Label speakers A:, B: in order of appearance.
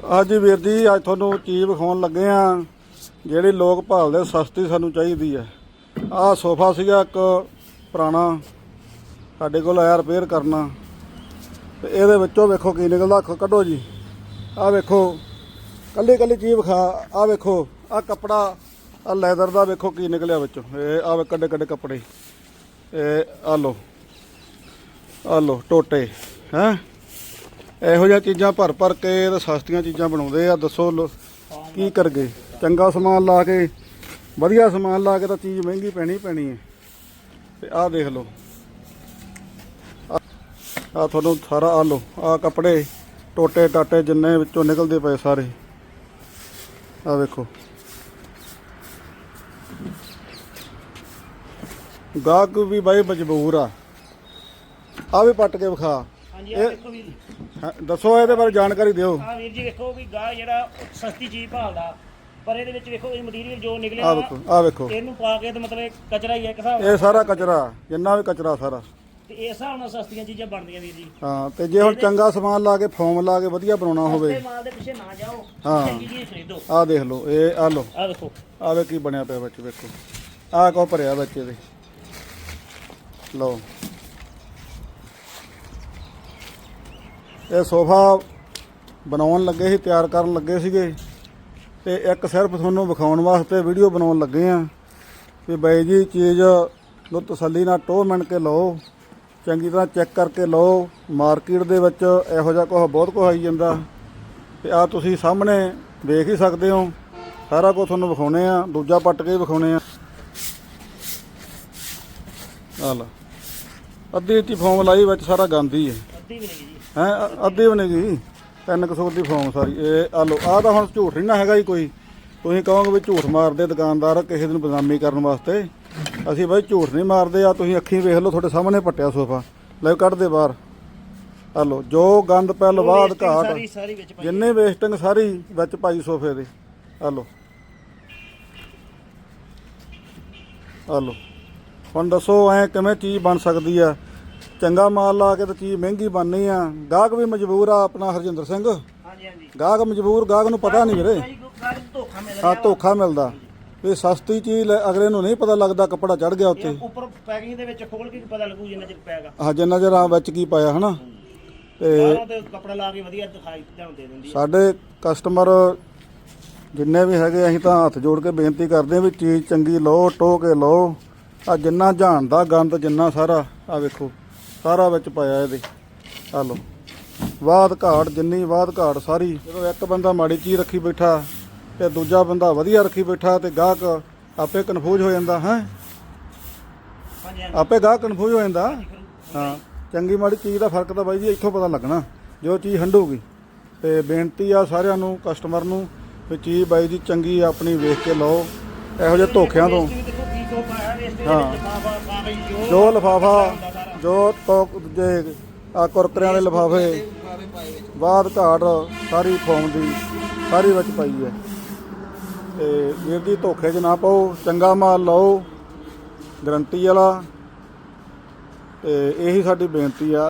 A: ਹਾਂਜੀ ਵੀਰ ਜੀ, ਅੱਜ ਤੁਹਾਨੂੰ ਚੀਜ਼ ਵਿਖਾਉਣ ਲੱਗੇ ਆ, ਜਿਹੜੀ ਲੋਕ ਭਾਲਦੇ ਸਸਤੀ ਸਾਨੂੰ ਚਾਹੀਦੀ ਹੈ ਆਹ ਸੋਫਾ ਸੀਗਾ ਇੱਕ ਪੁਰਾਣਾ, ਸਾਡੇ ਕੋਲ ਆਇਆ ਰਿਪੇਅਰ ਕਰਨਾ। ਤੇ ਇਹਦੇ ਵਿੱਚੋਂ ਵੇਖੋ ਕੀ ਨਿਕਲਦਾ ਕੱਢੋ ਜੀ। ਆਹ ਵੇਖੋ ਕੱਲੀ ਕੱਲੀ ਚੀਜ਼ ਵਿਖਾ, ਆਹ ਵੇਖੋ, ਆਹ ਕੱਪੜਾ, ਆਹ ਲੈਦਰ ਦਾ ਵੇਖੋ ਕੀ ਨਿਕਲਿਆ ਵਿੱਚੋਂ। ਇਹ ਆਹ ਵੇ ਕੱਡੇ ਕੱਡੇ ਕੱਪੜੇ। ਇਹ ਆ ਲੋ ਆ ਲੋ ਟੋਟੇ, ਹੈਂ? ਇਹੋ ਜਿਹੀਆਂ ਚੀਜ਼ਾਂ ਭਰ ਭਰ ਕੇ ਤੇ ਸਸਤੀਆਂ ਚੀਜ਼ਾਂ ਬਣਾਉਂਦੇ ਆ ਦੱਸੋ ਲੋ ਕੀ ਕਰਗੇ? ਚੰਗਾ ਸਮਾਨ ਲਾ ਕੇ ਵਧੀਆ ਸਮਾਨ ਲਾ ਕੇ ਤਾਂ ਚੀਜ਼ ਮਹਿੰਗੀ ਪੈਣੀ ਹੀ ਪੈਣੀ ਹੈ। ਤੇ ਆਹ ਦੇਖ ਲਓ ਆ ਤੁਹਾਨੂੰ ਸਾਰਾ ਆ ਲੋ ਆ ਕੱਪੜੇ ਟੋਟੇ ਟਾਟੇ ਜਿੰਨੇ ਵਿੱਚੋਂ ਨਿਕਲਦੇ ਪਏ ਸਾਰੇ। ਆ ਵੇਖੋ। ਗਾਹਕ ਵੀ ਬਾਈ ਮਜਬੂਰ ਆ। ਆ ਵੀ ਪੱਟ ਕੇ ਵਿਖਾ।
B: ਹਾਂਜੀ ਆ
A: ਇਹ-
B: ਵੇਖੋ ਵੀਰ।
A: ਹਾਂ, ਦੱਸੋ ਇਹਦੇ ਬਾਰੇ ਜਾਣਕਾਰੀ ਦਿਓ।
B: ਆ ਵੀਰ ਜੀ ਵੇਖੋ ਵੀ ਗਾਹ ਜਿਹੜਾ ਉਹ ਸਸਤੀ ਚੀਜ਼ ਭਾਲਦਾ ਪਰ ਇਹਦੇ ਵਿੱਚ ਵੇਖੋ ਇਹ ਮਟੀਰੀਅਲ ਜੋ ਨਿਕਲਿਆ
A: ਆ ਵੇਖੋ ਆ ਵੇਖੋ।
B: ਇਹਨੂੰ ਪਾ ਕੇ ਤੇ ਮਤਲਬ ਇਹ ਕਚਰਾ ਹੀ ਹੈ ਇੱਕ ਹਿਸਾਬ
A: ਇਹ ਸਾਰਾ ਕਚਰਾ ਜਿੰਨਾ ਵੀ ਕਚਰਾ ਸਾਰਾ।
B: ਤੇ ਇਸ ਹਿਸਾਬ ਨਾਲ ਸਸਤੀਆਂ ਚੀਜ਼ਾਂ ਬਣਦੀਆਂ ਵੀਰ ਜੀ।
A: ਹਾਂ ਤੇ ਜੇ ਹੁਣ ਚੰਗਾ ਸਮਾਨ ਲਾ ਕੇ ਫੋਮ ਲਾ ਕੇ ਵਧੀਆ ਬਣਾਉਣਾ ਹੋਵੇ।
B: ਸਸਤੇ ਮਾਲ ਦੇ ਪਿੱਛੇ ਨਾ ਜਾਓ
A: ਹਾਂ।
B: ਚੰਗੀ ਚੀਜ਼ ਖਰੀਦੋ।
A: ਆਹ ਦੇਖ ਲਓ ਇਹ ਆ ਲਓ।
B: ਆ ਵੇਖੋ।
A: ਆ ਵੇ ਕੀ ਬਣਿਆ ਪਿਆ ਵਿੱਚ ਵੇਖੋ। ਆਹ ਕੋ ਭਰਿਆ ਬੱਚੇ ਦੇ ਲਓ। ਇਹ ਸੋਫਾ ਬਣਾਉਣ ਲੱਗੇ ਸੀ, ਤਿਆਰ ਕਰਨ ਲੱਗੇ ਸੀਗੇ। ਤੇ ਇੱਕ ਸਿਰਫ ਤੁਹਾਨੂੰ ਵਿਖਾਉਣ ਵਾਸਤੇ ਵੀਡੀਓ ਬਣਾਉਣ ਲੱਗੇ ਆ। ਵੀ ਬਾਈ ਜੀ, ਚੀਜ਼ ਨੂੰ ਤਸੱਲੀ ਨਾਲ ਟੋਹ ਮਿਣ ਕੇ ਲਓ, ਚੰਗੀ ਤਰ੍ਹਾਂ ਚੈੱਕ ਕਰਕੇ ਲਓ, ਮਾਰਕੀਟ ਦੇ ਵਿੱਚ ਇਹੋ ਜਿਹਾ ਕੁਝ ਬਹੁਤ ਕੁਝ ਆਈ ਜਾਂਦਾ। ਤੇ ਆ ਤੁਸੀਂ ਸਾਹਮਣੇ ਵੇਖ ਹੀ ਸਕਦੇ ਹੋ, ਸਾਰਾ ਕੁਝ ਤੁਹਾਨੂੰ ਵਿਖਾਉਣੇ ਆ, ਦੂਜਾ ਪੱਟ ਕੇ ਵੀ ਵਿਖਾਉਣੇ ਆ। ਆ ਲਾ ਅੱਧੀ ਇੱਤੀ ਫੋਮ ਲਾਈ ਵਿੱਚ ਸਾਰਾ ਗੰਦ ਹੀ ਹੈ
B: ਅੱਧੀ ਵੀ ਨਹੀਂ ਜੀ।
A: ਹੈ ਅੱਧੀ ਗਈ 300 ਦੀ ਫੋਮ ਸਾਰੀ। ਇਹ ਆ ਲੋ ਆ ਤਾਂ ਹੁਣ ਝੂਠ ਨਹੀਂ ਨਾ ਹੈਗਾ ਜੀ ਕੋਈ। ਤੁਸੀਂ ਕਹੋਗੇ ਵੀ ਝੂਠ ਮਾਰਦੇ ਦੁਕਾਨਦਾਰ ਕਿਸੇ ਨੂੰ ਬਦਨਾਮੀ ਕਰਨ ਵਾਸਤੇ। ਅਸੀਂ ਬਾਈ ਝੂਠ ਨਹੀਂ ਮਾਰਦੇ ਆ ਤੁਸੀਂ ਅੱਖੀਂ ਵੇਖ ਲਓ ਤੁਹਾਡੇ ਸਾਹਮਣੇ ਪੱਟਿਆ ਸੋਫਾ। ਲੈ ਕੱਢ ਦੇ ਬਾਹਰ। ਆ ਲੋ ਜੋ ਗੰਦ ਬਾਅਦ
B: Wasting
A: ਘਾਟ। ਜਿੰਨੇ ਵੇਸਟਿੰਗ ਸਾਰੀ ਵਿੱਚ ਪਾਈ ਸੋਫੇ ਦੇ। ਆ ਲੋ ਆ ਲੋ ਹੁਣ ਦੱਸੋ ਐ ਕਿਵੇਂ ਚੀਜ਼ ਬਣ ਸਕਦੀ ਆ? ਚੰਗਾ ਮਾਲ ਲਾ ਕੇ ਤਾਂ ਚੀਜ਼ ਮਹਿੰਗੀ ਬਣਨੀ ਆ। ਗਾਹਕ ਵੀ ਮਜਬੂਰ ਆ ਆਪਣਾ ਹਰਜਿੰਦਰ ਸਿੰਘ।
B: ਹਾਂਜੀ ਹਾਂਜੀ।
A: ਗਾਹਕ ਮਜਬੂਰ ਗਾਹਕ ਨੂੰ ਪਤਾ ਨਹੀਂ ਵੀਰੇ।
B: ਧੋਖਾ ਮਿਲ
A: ਆ
B: ਰਿਹਾ
A: ਧੋਖਾ ਮਿਲਦਾ। ਵੀ ਸਸਤੀ ਚੀਜ਼ ਲੈ- ਅਗਲੇ ਨੂੰ ਨਹੀਂ ਪਤਾ ਲੱਗਦਾ ਕੱਪੜਾ ਚੜ ਗਿਆ ਉੱਤੇ
B: ਇਹ ਉੱਪਰ ਪੈਕਿੰਗ ਦੇ ਵਿੱਚ ਖੋਲ ਕੇ ਪਤਾ ਲੱਗੂ ਜਿੰਨਾ ਚਿਰ ਪੈਗਾ।
A: ਆ ਜਿੰਨਾ ਚਿਰ ਆ ਵਿੱਚ ਕੀ ਪਾਇਆ ਹਨਾ? ਤੇ
B: ਬਾਹਰੋਂ ਤੇ ਕੱਪੜਾ ਲਾ ਕੇ ਵਧੀਆ ਦਿਖਾਈ ਤੁਹਾਨੂੰ ਦੇ ਦਿੰਦੀ ਹੈ
A: ਸਾਡੇ ਕਸਟਮਰ ਜਿੰਨੇ ਵੀ ਹੈਗੇ ਅਸੀਂ ਤਾਂ ਹੱਥ ਜੋੜ ਕੇ ਬੇਨਤੀ ਕਰਦੇ ਹਾਂ ਵੀ ਚੀਜ਼ ਚੰਗੀ ਲਓ ਟੋ ਕੇ ਲਓ। ਆ ਜਿੰਨਾ ਜਾਣ ਦਾ ਗੰਦ ਜਿੰਨਾ ਸਾਰਾ ਆ ਵੇਖੋ। ਸਾਰਾ ਵਿੱਚ ਪਾਇਆ ਇਹਦੇ। ਆ ਲਓ। ਬਾਦ ਘਾਟ ਜਿੰਨੀ ਬਾਦ ਘਾਟ ਸਾਰੀ। ਜਦੋਂ ਇੱਕ ਬੰਦਾ ਮਾੜੀ ਚੀਜ਼ ਰੱਖੀ ਬੈਠਾ ਤੇ ਦੂਜਾ ਬੰਦਾ ਵਧੀਆ ਰੱਖੀ ਬੈਠਾ ਤੇ ਗਾਹਕ ਆਪੇ ਕਨਫਿਊਜ਼ ਹੋ ਜਾਂਦਾ ਹੈ? ਆਪੇ ਗਾਹਕ ਕਨਫਿਊਜ਼ ਹੋ ਜਾਂਦਾ। ਹਾਂ ਚੰਗੀ ਮਾੜੀ ਚੀਜ਼ ਦਾ ਫ਼ਰਕ ਤਾਂ ਬਾਈ ਜੀ ਇੱਥੋਂ ਪਤਾ ਲੱਗਣਾ ਜੋ ਚੀਜ਼ ਹੰਡੂਗੀ ਤੇ ਬੇਨਤੀ ਆ ਸਾਰਿਆਂ ਨੂੰ ਕਸਟਮਰ ਨੂੰ ਵੀ ਚੀਜ਼ ਬਾਈ ਜੀ ਚੰਗੀ ਆਪਣੀ ਵੇਖ ਕੇ ਲਓ। ਇਹੋ ਜਿਹੇ ਧੋਖਿਆਂ ਤੋਂ। ਹਾਂ।
B: ਜੋ
A: ਲਫਾਫਾ। ਜੋ ਟੋਕ ਦੂਜੇ ਆ ਕੁਰਕਰਿਆਂ ਦੇ ਲਫਾਫੇ ਬਾਦ ਘਾਟ ਸਾਰੀ ਫੋਮ ਦੀ ਸਾਰੀ ਵਿੱਚ ਪਾਈ ਹੈ। ਤੇ ਵੀਰ ਦੀ ਧੋਖੇ 'ਚ ਨਾ ਪਾਓ, ਚੰਗਾ ਮਾਲ ਲਓ, ਗਰੰਟੀ ਵਾਲਾ। ਤੇ ਇਹੀ ਸਾਡੀ ਬੇਨਤੀ ਆ।